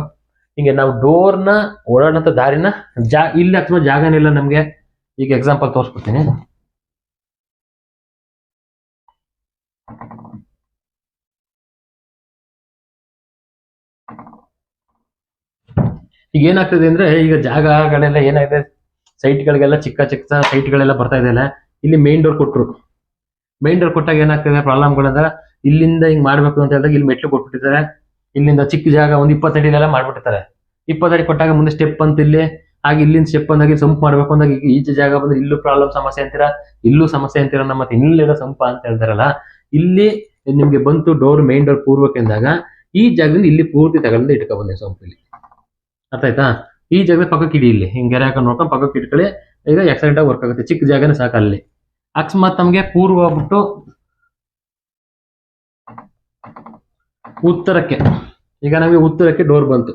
ಹಿಂಗೆ ನಾವು ಡೋರ್ನ ಓಡಾಡಂತ ದಾರಿನ ಜಾ, ಇಲ್ಲಿ ಅಥವಾ ಜಾಗನೇ ಇಲ್ಲ ನಮ್ಗೆ. ಈಗ ಎಕ್ಸಾಂಪಲ್ ತೋರಿಸ್ಬಿಡ್ತೀನಿ. ಈಗ ಏನಾಗ್ತದೆ ಅಂದ್ರೆ ಈಗ ಜಾಗಗಳೆಲ್ಲ ಏನಾಗಿದೆ? ಸೈಟ್ಗಳಿಗೆಲ್ಲ ಚಿಕ್ಕ ಚಿಕ್ಕ ಸೈಟ್ಗಳೆಲ್ಲ ಬರ್ತಾ ಇದೆಯಲ್ಲ ಇಲ್ಲಿ ಮೇನ್ ಡೋರ್ ಕೊಟ್ರು. ಮೇನ್ ಡೋರ್ ಕೊಟ್ಟಾಗ ಏನಾಗ್ತದೆ? ಪ್ರಾಬ್ಲಮ್ಗಳಂದ್ರೆ ಇಲ್ಲಿಂದ ಹಿಂಗ್ ಮಾಡ್ಬೇಕು ಅಂತ ಹೇಳಿದಾಗ ಇಲ್ಲಿ ಮೆಟ್ಲು ಕೊಟ್ಬಿಟ್ಟಿದ್ದಾರೆ. ಇಲ್ಲಿಂದ ಚಿಕ್ಕ ಜಾಗ ಒಂದ್ ಇಪ್ಪತ್ತಡಿಲೆಲ್ಲ ಮಾಡ್ಬಿಟ್ಟಿರ್ತಾರೆ. ಇಪ್ಪತ್ತಡಿ ಕೊಟ್ಟಾಗ ಮುಂದೆ ಸ್ಟೆಪ್ ಅಂತ ಇಲ್ಲಿ ಹಾಗೆ ಇಲ್ಲಿಂದ ಸ್ಟೆಪ್ ಅಂದಾಗ ಸಂಪ್ ಮಾಡ್ಬೇಕು ಅಂದಾಗ ಈಚೆ ಜಾಗ ಬಂದ್ರೆ ಇಲ್ಲೂ ಪ್ರಾಬ್ಲಮ್ ಸಮಸ್ಯೆ ಅಂತೀರ? ಇಲ್ಲೂ ಸಮಸ್ಯೆ ಅಂತೀರ? ನಮ್ಮ ಮತ್ತೆ ಇಲ್ಲಿರೋ ಸಂಪ ಅಂತ ಹೇಳ್ತಾರಲ್ಲ, ಇಲ್ಲಿ ನಿಮ್ಗೆ ಬಂತು ಡೋರ್ ಮೇನ್ ಡೋರ್ ಪೂರ್ವಕ್ಕೆ ಅಂದಾಗ ಈ ಜಾಗದಿಂದ ಇಲ್ಲಿ ಪೂರ್ತಿ ತಗೊಂಡು ಇಟ್ಕೊ ಬಂದೆ ಸಂಪ್ ಇಲ್ಲಿ. ಅರ್ಥ ಆಯ್ತಾ? ಈ ಜಾಗದ ಪಕ್ಕಕ್ಕೆ ಇಡಿ ಇಲ್ಲಿ, ಹಿಂಗೆ ಗೆರೆ ಹಾಕೊಂಡು ನೋಡ್ಕೊಂಡು ಪಕ್ಕಕ್ಕೆ ಇಟ್ಕೊಳ್ಳಿ ಈಗ ಎಕ್ಸಲೆಂಟ್ ಆಗಿ ವರ್ಕ್ ಆಗುತ್ತೆ. ಚಿಕ್ಕ ಜಾಗನೇ ಸಾಕು ಅಲ್ಲಿ. ಅಕಸ್ಮಾತ್ ನಮಗೆ ಪೂರ್ವ ಬಿಟ್ಟು ಉತ್ತರಕ್ಕೆ. ಈಗ ನಮಗೆ ಉತ್ತರಕ್ಕೆ ಡೋರ್ ಬಂತು.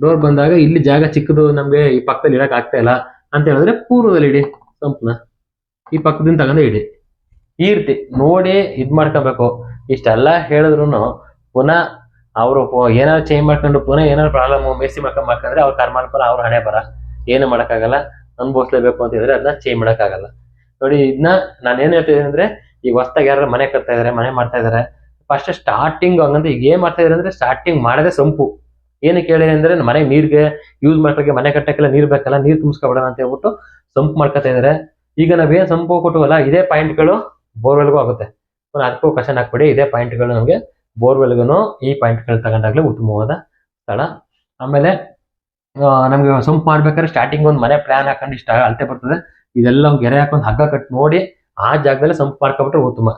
ಡೋರ್ ಬಂದಾಗ ಇಲ್ಲಿ ಜಾಗ ಚಿಕ್ಕದು, ನಮಗೆ ಈ ಪಕ್ಕದಲ್ಲಿ ಇಡಕ್ಕೆ ಆಗ್ತಾ ಇಲ್ಲ ಅಂತ ಹೇಳಿದ್ರೆ ಪೂರ್ವದಲ್ಲಿ ಇಡಿ ಸಂಪನ್ನ ಈ ಪಕ್ಕದಿಂದ ತಗೊಂಡು ಇಡಿ. ಈ ರೀತಿ ನೋಡಿ ಇದ್ ಮಾಡ್ಕೋಬೇಕು. ಇಷ್ಟೆಲ್ಲ ಹೇಳಿದ್ರು ಪುನಃ ಅವರು ಏನಾದ್ರು ಚೇಂಜ್ ಮಾಡ್ಕೊಂಡು ಪುನಃ ಏನಾದ್ರು ಪ್ರಾಬ್ಲಮ್ ಮೇಸಿ ಮಾಡ್ಕೊಂಡು ಮಾಡ್ಕೊಂಡ್ರೆ ಅವ್ರ ಕರ್ಮಾನುಫಲ ಅವ್ರ ಹಣೆ ಬರ. ಏನು ಮಾಡೋಕ್ಕಾಗಲ್ಲ. ಅನುಭವಿಸ್ಲೇಬೇಕು ಅಂತ ಹೇಳಿದ್ರೆ ಅದನ್ನ ಚೇಂಜ್ ಮಾಡೋಕ್ಕಾಗಲ್ಲ. ನೋಡಿ ಇದನ್ನ ನಾನು ಏನು ಹೇಳ್ತಿದ್ದೀನಿ ಅಂದ್ರೆ, ಈಗ ಹೊಸ್ದಾಗ ಯಾರು ಮನೆ ಕಟ್ತಾ ಇದಾರೆ, ಮನೆ ಮಾಡ್ತಾ ಇದಾರೆ ಫಸ್ಟ್ ಸ್ಟಾರ್ಟಿಂಗ್ ಹಂಗಂದ್ರೆ ಈಗ ಏನ್ ಮಾಡ್ತಾ ಇದ್ರೆ ಅಂದ್ರೆ ಸ್ಟಾರ್ಟಿಂಗ್ ಮಾಡದೆ ಸಂಪು. ಏನಕ್ಕೆ ಹೇಳಿ ಅಂದ್ರೆ ಮನೆಗೆ ನೀರ್ಗೆ ಯೂಸ್ ಮಾಡ್ಕೊಳಕ್ಕೆ ಮನೆ ಕಟ್ಟಕ್ಕೆಲ್ಲ ನೀರ್ ಬೇಕಲ್ಲ, ನೀರ್ ತುಂಬಿಸ್ಕೊಬಿಡೋಣ ಅಂತ ಹೇಳ್ಬಿಟ್ಟು ಸಂಪ್ ಮಾಡ್ಕೊತಾ ಇದಾರೆ. ಈಗ ನಾವೇನ್ ಸಂಪು ಕೊಟ್ಟವಲ್ಲ ಇದೇ ಪಾಯಿಂಟ್ಗಳು ಬೋರ್ವೆಲ್ಗೂ ಆಗುತ್ತೆ. ಅದಕ್ಕೂ ಕಷನ್ ಹಾಕ್ಬಿಡಿ, ಇದೇ ಪಾಯಿಂಟ್ಗಳು ನಮಗೆ ಬೋರ್ವೆಲ್ಗೂ ಈ ಪಾಯಿಂಟ್ಗಳು ತಗೊಂಡಾಗ್ಲೇ ಉತ್ತಮವಾದ ಸ್ಥಳ. ಆಮೇಲೆ ನಮ್ಗೆ ಸಂಪ್ ಮಾಡ್ಬೇಕಾದ್ರೆ ಸ್ಟಾರ್ಟಿಂಗ್ ಒಂದು ಮನೆ ಪ್ಲಾನ್ ಹಾಕೊಂಡು ಇಷ್ಟ ಅಳತೆ ಬರ್ತದೆ. ಇದೆಲ್ಲ ಗೆರೆ ಹಾಕೊಂಡು ಹಗ್ಗ ಕಟ್ ನೋಡಿ ಆ ಜಾಗದಲ್ಲಿ ಸಂಪ್ ಮಾಡ್ಕೊಬಿಟ್ರೆ ಉತ್ತಮ.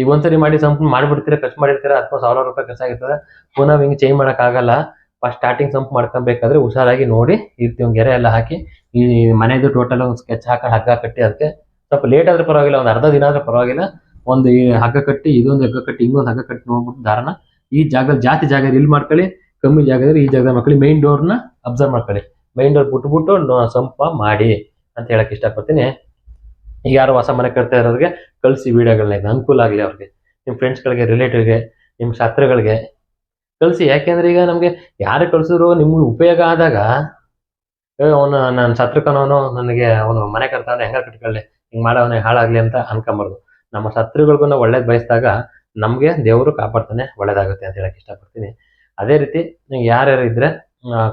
ಈಗ ಒಂದ್ಸರಿ ಮಾಡಿ ಸಂಪೂರ್ಣ ಮಾಡ್ಬಿಡ್ತೀರಾ ಖರ್ಚು ಮಾಡಿರ್ತೀರಾ, ಹತ್ತು ಸಾವಿರ ರೂಪಾಯಿ ಖರ್ಚಾಗಿರ್ತದೆ ಪುನಃ ಹಿಂಗೆ ಚೇಂಜ್ ಮಾಡೋಕ್ಕಾಗಲ್ಲ ಫಸ್ಟ್ ಸ್ಟಾರ್ಟಿಂಗ್ ಸಂಪ್ ಮಾಡ್ಕೊಬೇಕಾದ್ರೆ ಹುಷಾರಾಗಿ ನೋಡಿ, ಇರ್ತೀವಿ ಗೆರೆ ಎಲ್ಲ ಹಾಕಿ. ಈ ಮನೆದು ಟೋಟಲ್ ಒಂದು ಸ್ಕೆಚ್ ಹಾಕೊಂಡು ಹಗ್ಗ ಕಟ್ಟಿ ಅದಕ್ಕೆ ಸ್ವಲ್ಪ ಲೇಟ್ ಆದ್ರೆ ಪರವಾಗಿಲ್ಲ, ಒಂದು ಅರ್ಧ ದಿನ ಆದ್ರೆ ಪರವಾಗಿಲ್ಲ. ಒಂದು ಹಗ್ಗ ಕಟ್ಟಿ, ಇದೊಂದು ಹಗ್ಗ ಕಟ್ಟಿ ಇನ್ನೊಂದು ಹಗ್ಗ ಕಟ್ಟಿ ನೋಡ್ಬಿಟ್ಟು ದಾರನ ಈ ಜಾಗದಲ್ಲಿ ಜಾತಿ ಜಾಗ ಇಲ್ಲಿ ಮಾಡ್ಕೊಳ್ಳಿ, ಕಮ್ಮಿ ಜಾಗದಲ್ಲಿ ಈ ಜಾಗದ ಮಕ್ಕಳಿ ಮೈನ್ ಡೋರ್ನ ಅಬ್ಸರ್ವ್ ಮಾಡ್ಕೊಳ್ಳಿ. ಮೈನ್ ಡೋರ್ ಬಿಟ್ಬಿಟ್ಟು ಸಂಪ ಮಾಡಿ ಅಂತ ಹೇಳಕ್ ಇಷ್ಟಪಡ್ತೀನಿ. ಈಗ ಯಾರು ಹೊಸ ಮನೆ ಕಟ್ತಾ ಇರೋರಿಗೆ ಕಳಿಸಿ ವೀಡಿಯೋಗಳನ್ನ ಅನುಕೂಲ ಆಗಲಿ ಅವ್ರಿಗೆ. ನಿಮ್ಮ ಫ್ರೆಂಡ್ಸ್ಗಳಿಗೆ ರಿಲೇಟಿವ್ಗೆ ನಿಮ್ಮ ಶತ್ರುಗಳಿಗೆ ಕಳಿಸಿ. ಯಾಕೆಂದ್ರೆ ಈಗ ನಮಗೆ ಯಾರು ಕಳಿಸಿದ್ರು ನಿಮ್ಗೆ ಉಪಯೋಗ ಆದಾಗ ಅವನು ನನ್ನ ಶತ್ರುಕನವನು, ನನಗೆ ಅವನು ಮನೆ ಕಟ್ತಾವನೆ, ಹೆಂಗ ಕಟ್ಕೊಳ್ಳಿ? ಹಿಂಗೆ ಮಾಡೋವನೇ ಹಾಳಾಗ್ಲಿ ಅಂತ ಅನ್ಕೊಂಬಾರ್ದು. ನಮ್ಮ ಶತ್ರುಗಳಿಗೂ ಒಳ್ಳೇದು ಬಯಸಿದಾಗ ನಮಗೆ ದೇವರು ಕಾಪಾಡ್ತಾನೆ ಒಳ್ಳೇದಾಗುತ್ತೆ ಅಂತ ಹೇಳಕ್ ಇಷ್ಟಪಡ್ತೀನಿ. ಅದೇ ರೀತಿ ನೀವು ಯಾರ್ಯಾರು ಇದ್ರೆ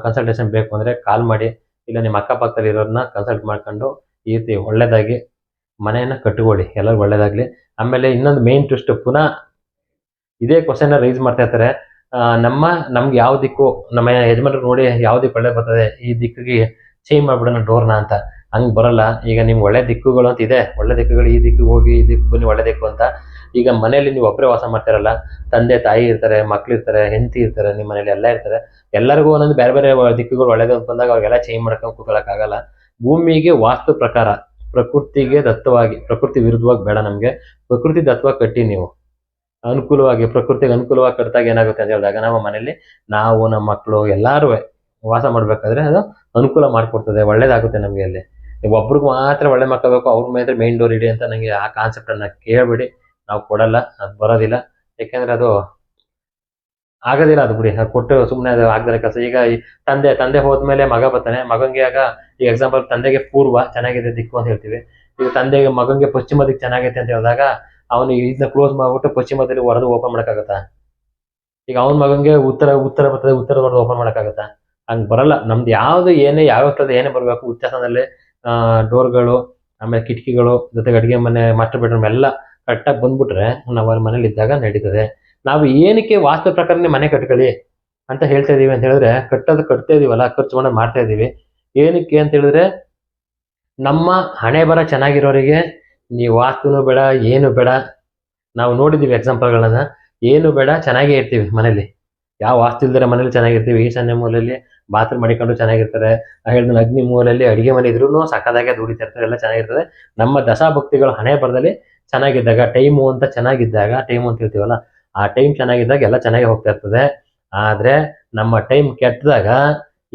ಕನ್ಸಲ್ಟೇಷನ್ ಬೇಕು ಅಂದರೆ ಕಾಲ್ ಮಾಡಿ, ಇಲ್ಲ ನಿಮ್ಮ ಅಕ್ಕಪಕ್ಕದಲ್ಲಿ ಇರೋರನ್ನ ಕನ್ಸಲ್ಟ್ ಮಾಡ್ಕೊಂಡು ಈ ರೀತಿ ಒಳ್ಳೇದಾಗಿ ಮನೆಯನ್ನ ಕಟ್ಕೊಳ್ಳಿ, ಎಲ್ಲರಿಗೂ ಒಳ್ಳೇದಾಗಲಿ. ಆಮೇಲೆ ಇನ್ನೊಂದು ಮೇನ್ ಟ್ವಿಸ್ಟ್ ಪುನಃ ಇದೇ ಕ್ವಶನ್ನ ರೈಸ್ ಮಾಡ್ತಾ ಇರ್ತಾರೆ. ನಮ್ಮ, ನಮ್ಗೆ ಯಾವ ದಿಕ್ಕು, ನಮ್ಮ ಯಜಮಾನ್ರು ನೋಡಿ ಯಾವ ದಿಕ್ಕು ಒಳ್ಳೆ ಬರ್ತದೆ, ಈ ದಿಕ್ಕಿಗೆ ಚೇಂಜ್ ಮಾಡಿಬಿಡೋಣ ಡೋರ್ನ ಅಂತ. ಹಂಗೆ ಬರಲ್ಲ. ಈಗ ನಿಮ್ಗೆ ಒಳ್ಳೆ ದಿಕ್ಕುಗಳು ಅಂತ ಇದೆ. ಒಳ್ಳೆ ದಿಕ್ಕುಗಳು ಈ ದಿಕ್ಕಿಗೆ ಹೋಗಿ, ಈ ದಿಕ್ಕು ಬನ್ನಿ, ಒಳ್ಳೆ ದಿಕ್ಕು ಅಂತ. ಈಗ ಮನೆಯಲ್ಲಿ ನೀವು ಒಬ್ಬರೇ ವಾಸ ಮಾಡ್ತಾರಲ್ಲ. ತಂದೆ, ತಾಯಿ ಇರ್ತಾರೆ, ಮಕ್ಳು ಇರ್ತಾರೆ, ಹೆಂಡತಿ ಇರ್ತಾರೆ, ನಿಮ್ಮ ಮನೇಲಿ ಎಲ್ಲ ಇರ್ತಾರೆ. ಎಲ್ಲರಿಗೂ ಒಂದೊಂದು ಬೇರೆ ಬೇರೆ ದಿಕ್ಕುಗಳು ಒಳ್ಳೇದು ಅಂತ ಬಂದಾಗ ಅವ್ರಿಗೆಲ್ಲ ಚೇಂಜ್ ಮಾಡ್ಕೊಂಡು ಕೂತ್ಕೊಳ್ಳೋಕ್ಕಾಗಲ್ಲ ಭೂಮಿಗೆ ವಾಸ್ತು ಪ್ರಕಾರ ಪ್ರಕೃತಿಗೆ ದತ್ತವಾಗಿ, ಪ್ರಕೃತಿ ವಿರುದ್ಧವಾಗಿ ಬೇಡ ನಮಗೆ. ಪ್ರಕೃತಿ ದತ್ತವಾಗಿ ಕಟ್ಟಿ ನೀವು. ಅನುಕೂಲವಾಗಿ, ಪ್ರಕೃತಿಗೆ ಅನುಕೂಲವಾಗಿ ಕಟ್ಟಿದಾಗ ಏನಾಗುತ್ತೆ ಅಂತ ಹೇಳಿದಾಗ ನಮ್ಮ ಮನೆಯಲ್ಲಿ, ನಾವು, ನಮ್ಮ ಮಕ್ಕಳು ಎಲ್ಲಾರು ವಾಸ ಮಾಡಬೇಕಾದ್ರೆ ಅದು ಅನುಕೂಲ ಮಾಡ್ಕೊಡ್ತದೆ, ಒಳ್ಳೇದಾಗುತ್ತೆ ನಮಗೆ ಅಲ್ಲಿ. ಒಬ್ರಿಗೆ ಮಾತ್ರ ಒಳ್ಳೆ ಮಕ್ಕಬೇಕು ಅವ್ರ ಮೇಲೆ ಮೇನ್ ಡೋರ್ ಇಡಿ ಅಂತ ನನಗೆ ಆ ಕಾನ್ಸೆಪ್ಟ್ ಅನ್ನ ಕೇಳ್ಬಿಡಿ. ನಾವು ಕೊಡಲ್ಲ, ಅದು ಬರೋದಿಲ್ಲ. ಯಾಕೆಂದ್ರೆ ಅದು ಆಗೋದಿಲ್ಲ ಅದು ಬಿಡಿ. ಕೊಟ್ಟು ಸುಮ್ಮನೆ ಅದು ಕಸ ಕೆಲಸ. ಈಗ ತಂದೆ ತಂದೆ ಹೋದ್ಮೇಲೆ ಮಗ ಬರ್ತಾನೆ. ಮಗಂಗೆ ಆಗ ಈಗ ಎಕ್ಸಾಂಪಲ್ ತಂದೆಗೆ ಪೂರ್ವ ಚೆನ್ನಾಗಿದೆ ದಿಕ್ಕು ಅಂತ ಹೇಳ್ತೀವಿ. ಈಗ ತಂದೆಗೆ, ಮಗಂಗೆ ಪಶ್ಚಿಮ ದಿಕ್ಕು ಚೆನ್ನಾಗೈತೆ ಅಂತ ಹೇಳಿದಾಗ ಅವನು ಇದನ್ನ ಕ್ಲೋಸ್ ಮಾಡ್ಬಿಟ್ಟು ಪಶ್ಚಿಮದಲ್ಲಿ ಹೊರದು ಓಪನ್ ಮಾಡೋಕ್ಕಾಗತ್ತಾ? ಈಗ ಅವನ ಮಗಂಗೆ ಉತ್ತರ ಉತ್ತರ ಬರ್ತದೆ, ಉತ್ತರ ಹೊರದು ಓಪನ್ ಮಾಡೋಕ್ಕಾಗತ್ತಾ? ಹಂಗೆ ಬರಲ್ಲ. ನಮ್ದು ಯಾವ್ದು ಏನೇ, ಯಾವ ಥರದ ಏನೇ ಬರಬೇಕು ಉಚ್ಚಾಸನದಲ್ಲಿ ಡೋರ್ಗಳು, ಆಮೇಲೆ ಕಿಟಕಿಗಳು, ಜೊತೆಗೆ ಅಡುಗೆ ಮನೆ ಮಾಸ್ಟರ್ ಬೆಡ್ರೂಮ್ ಎಲ್ಲ ಕರೆಕ್ಟಾಗಿ ಬಂದ್ಬಿಟ್ರೆ ನಾವು ಅವ್ರ ಮನೇಲಿ ಇದ್ದಾಗ ನಡೀತದೆ. ನಾವು ಏನಕ್ಕೆ ವಾಸ್ತು ಪ್ರಕಾರನೇ ಮನೆ ಕಟ್ಕೊಳ್ಳಿ ಅಂತ ಹೇಳ್ತಾ ಇದೀವಿ ಅಂತ ಹೇಳಿದ್ರೆ, ಕಟ್ಟೋದು ಕಟ್ತಾ ಇದೀವಲ್ಲ, ಖರ್ಚು ಮಾಡೋದು ಮಾಡ್ತಾ ಇದೀವಿ. ಏನಕ್ಕೆ ಅಂತ ಹೇಳಿದ್ರೆ, ನಮ್ಮ ಹಣೆ ಬರ ಚೆನ್ನಾಗಿರೋರಿಗೆ ನೀ ವಾಸ್ತುನು ಬೇಡ, ಏನು ಬೇಡ. ನಾವು ನೋಡಿದ್ದೀವಿ ಎಕ್ಸಾಂಪಲ್ಗಳನ್ನ ಏನು ಬೇಡ, ಚೆನ್ನಾಗೇ ಇರ್ತೀವಿ ಮನೇಲಿ. ಯಾವ ವಾಸ್ತು ಇಲ್ದಿರ ಮನೇಲಿ ಚೆನ್ನಾಗಿರ್ತೀವಿ. ಈಶಾನ್ಯ ಮೂಲೆಯಲ್ಲಿ ಬಾತ್ರೂಮ್ ಮಾಡಿಕೊಂಡು ಚೆನ್ನಾಗಿರ್ತಾರೆ. ಹೇಳಿದ್ರೆ ಅಗ್ನಿ ಮೂಲೆಯಲ್ಲಿ ಅಡಿಗೆ ಮನೆ ಇದ್ರೂ ಸಕ್ಕದಾಗೆ ದುಡಿತಾ ಇರ್ತಾರೆ ಎಲ್ಲ ಚೆನ್ನಾಗಿರ್ತದೆ. ನಮ್ಮ ದಶಾಭಕ್ತಿಗಳು ಹಣೆ ಬರದಲ್ಲಿ ಚೆನ್ನಾಗಿದ್ದಾಗ, ಟೈಮು ಅಂತ ಚೆನ್ನಾಗಿದ್ದಾಗ, ಟೈಮು ಅಂತ ಹೇಳ್ತೀವಲ್ಲ ಆ ಟೈಮ್ ಚೆನ್ನಾಗಿದ್ದಾಗ ಎಲ್ಲ ಚೆನ್ನಾಗಿ ಹೋಗ್ತಾ ಇರ್ತದೆ. ಆದ್ರೆ ನಮ್ಮ ಟೈಮ್ ಕೆಟ್ಟದಾಗ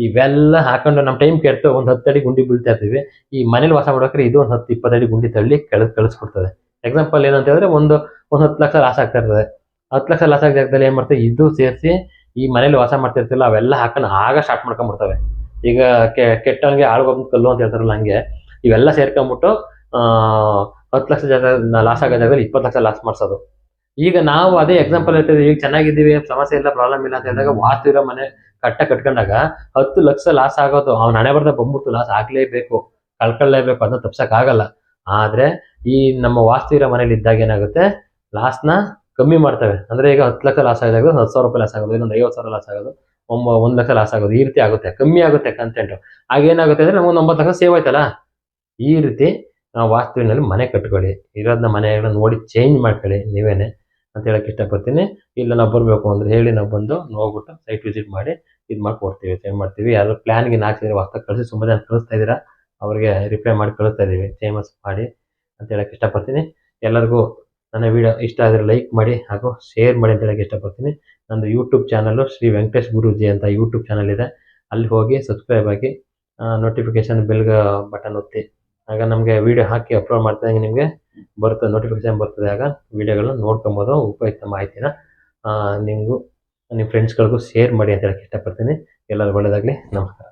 ಇವೆಲ್ಲ ಹಾಕೊಂಡು ನಮ್ಮ ಟೈಮ್ ಕೆಟ್ಟು ಒಂದು ಹತ್ತು ಅಡಿ ಗುಂಡಿ ಬೀಳ್ತಾ ಇರ್ತೀವಿ. ಈ ಮನೇಲಿ ವಾಸ ಮಾಡೋಕ್ರೆ ಇದು ಒಂದು ಹತ್ತು ಇಪ್ಪತ್ತು ಅಡಿ ಗುಂಡಿ ತಳ್ಳಿ ಕೆಳಗೆ ಕಳಿಸ್ಕೊಡ್ತದೆ. ಎಕ್ಸಾಂಪಲ್ ಏನಂತ ಹೇಳಿದ್ರೆ ಒಂದು ಒಂದು ಹತ್ತು ಲಕ್ಷ ಲಾಸ್ ಆಗ್ತಾ ಇರ್ತದೆ. ಹತ್ತು ಲಕ್ಷ ಲಾಸ್ ಜಾಗದಲ್ಲಿ ಏನು ಮಾಡ್ತೀವಿ? ಇದು ಸೇರಿಸಿ ಈ ಮನೇಲಿ ವಾಸ ಮಾಡ್ತಿರ್ತಿಲ್ಲ, ಅವೆಲ್ಲ ಹಾಕೊಂಡು ಆಗ ಸ್ಟಾರ್ಟ್ ಮಾಡ್ಕೊಂಡ್ಬಿಡ್ತವೆ ಈಗ ಕೆಟ್ಟವನಿಗೆ ಆಳ್ಗೊಬ್ಬ ಕಲ್ಲು ಅಂತ ಹೇಳ್ತಾರಲ್ಲ ಹಂಗೆ, ಇವೆಲ್ಲ ಸೇರ್ಕೊಂಡ್ಬಿಟ್ಟು ಹತ್ತು ಲಕ್ಷ ಜಾಗ ಲಾಸ್ ಆಗೋ ಜಾಗದಲ್ಲಿ ಇಪ್ಪತ್ತು ಲಕ್ಷ ಲಾಸ್ ಮಾಡ್ಸೋದು. ಈಗ ನಾವು ಅದೇ ಎಕ್ಸಾಂಪಲ್ ಹೇಳ್ತೀವಿ ಈಗ ಚೆನ್ನಾಗಿದ್ದೀವಿ, ಸಮಸ್ಯೆ ಇಲ್ಲ ಪ್ರಾಬ್ಲಮ್ ಇಲ್ಲ ಅಂತ ಹೇಳಿದಾಗ ವಾಸ್ತು ಇರೋ ಮನೆ ಕಟ್ಟ ಕಟ್ಕೊಂಡಾಗ ಹತ್ತು ಲಕ್ಷ ಲಾಸ್ ಆಗೋದು, ಅವ್ನ ಹಣೆ ಬರ್ದ ಬಂದ್ಬಿಟ್ಟು ಲಾಸ್ ಆಗ್ಲೇಬೇಕು, ಕಳ್ಕೊಳ್ಳೇಬೇಕು ಅದನ್ನ ತಪ್ಸಕ್ಕಾಗಲ್ಲ ಆದ್ರೆ ಈ ನಮ್ಮ ವಾಸ್ತು ಇರೋ ಮನೇಲಿ ಇದ್ದಾಗ ಏನಾಗುತ್ತೆ? ಲಾಸ್ನ ಕಮ್ಮಿ ಮಾಡ್ತವೆ. ಅಂದ್ರೆ ಈಗ ಹತ್ತು ಲಕ್ಷ ಲಾಸ್ ಆದಾಗ ಹತ್ತು ಸಾವಿರ ರೂಪಾಯಿ ಲಾಸ್ ಆಗೋದು, ಇನ್ನೊಂದು ಐವತ್ತು ಸಾವಿರ ಲಾಸ್ ಆಗೋದು, ಒಂಬ, ಒಂದು ಲಕ್ಷ ಲಾಸ್ ಆಗೋದು, ಈ ರೀತಿ ಆಗುತ್ತೆ, ಕಮ್ಮಿ ಆಗುತ್ತೆ ಕಂಟೆಂಟ್ ಏನಾಗುತ್ತೆ ಅಂದ್ರೆ ನಮ್ಗೆ ಒಂಬತ್ತು ಲಕ್ಷ ಸೇವ್ ಆಯ್ತಲ್ಲ? ಈ ರೀತಿ ನಾವು ವಾಸ್ತುವಿನಲ್ಲಿ ಮನೆ ಕಟ್ಕೊಳ್ಳಿ ಇರೋದನ್ನ ಮನೆಗಳನ್ನ ನೋಡಿ ಚೇಂಜ್ ಮಾಡ್ಕೊಳ್ಳಿ ನೀವೇನೆ. ಅಂತ ಹೇಳಕ್ ಇಷ್ಟಪಡ್ತೀನಿ. ಇಲ್ಲ ನಾವು ಬರಬೇಕು ಅಂದ್ರೆ ಹೇಳಿ ನಾವು ಬಂದು ನೋಡ್ಬಿಟ್ಟು ಸೈಟ್ ವಿಸಿಟ್ ಮಾಡಿ ಇದು ಮಾಡಿ ಕೊಡ್ತೀವಿ ಚೇಂಜ್ ಮಾಡ್ತೀವಿ. ಯಾರು ಪ್ಲಾನ್ಗೆ ಹಾಕ್ಸಿದ್ರೆ ವಾಸ್ತು ಕಳಿಸಿ ಸುಮ್ಮನೆ ಕಳಿಸ್ತಾ ಇದ್ದೀರಾ, ಅವ್ರಿಗೆ ರಿಪ್ಲೈ ಮಾಡಿ ಕಳಿಸ್ತಾ ಇದ್ದೀವಿ. ಚೇಂಜಸ್ ಮಾಡಿ ಅಂತ ಹೇಳಕ್ ಇಷ್ಟಪಡ್ತೀನಿ. ಎಲ್ಲರಿಗೂ ನನ್ನ ವಿಡಿಯೋ ಇಷ್ಟ ಆದರೆ ಲೈಕ್ ಮಾಡಿ ಹಾಗೂ ಶೇರ್ ಮಾಡಿ ಅಂತ ಹೇಳಕ್ಕೆ ಇಷ್ಟಪಡ್ತೀನಿ. ನಂದು ಯೂಟ್ಯೂಬ್ ಚಾನಲ್ಲು ಶ್ರೀ ವೆಂಕಟೇಶ್ ಗುರುಜಿ ಅಂತ ಯೂಟ್ಯೂಬ್ ಚಾನಲ್ ಇದೆ. ಅಲ್ಲಿ ಹೋಗಿ ಸಬ್ಸ್ಕ್ರೈಬ್ ಆಗಿ ನೋಟಿಫಿಕೇಶನ್ ಬೆಲ್ಗ ಬಟನ್ ಒತ್ತಿ. ಆಗ ನಮಗೆ ವಿಡಿಯೋ ಹಾಕಿ ಅಪ್ಲೋಡ್ ಮಾಡ್ತಾ ನಿಮಗೆ. ಬರ್ತದೆ ನೋಟಿಫಿಕೇಶನ್ ಬರ್ತದೆ ಆಗ ವಿಡಿಯೋಗಳನ್ನ ನೋಡ್ಕೊಬೋದು, ಉಪಯುಕ್ತ ಮಾಹಿತಿನ ನಿಮಗೂ ನಿಮ್ಮ ಫ್ರೆಂಡ್ಸ್ಗಳಿಗೂ ಶೇರ್ ಮಾಡಿ ಅಂತ ಹೇಳಕ್ಕೆ ಇಷ್ಟಪಡ್ತೀನಿ. ಎಲ್ಲರಿಗೂ ಒಳ್ಳೆಯದಾಗಲಿ ನಮಸ್ಕಾರ.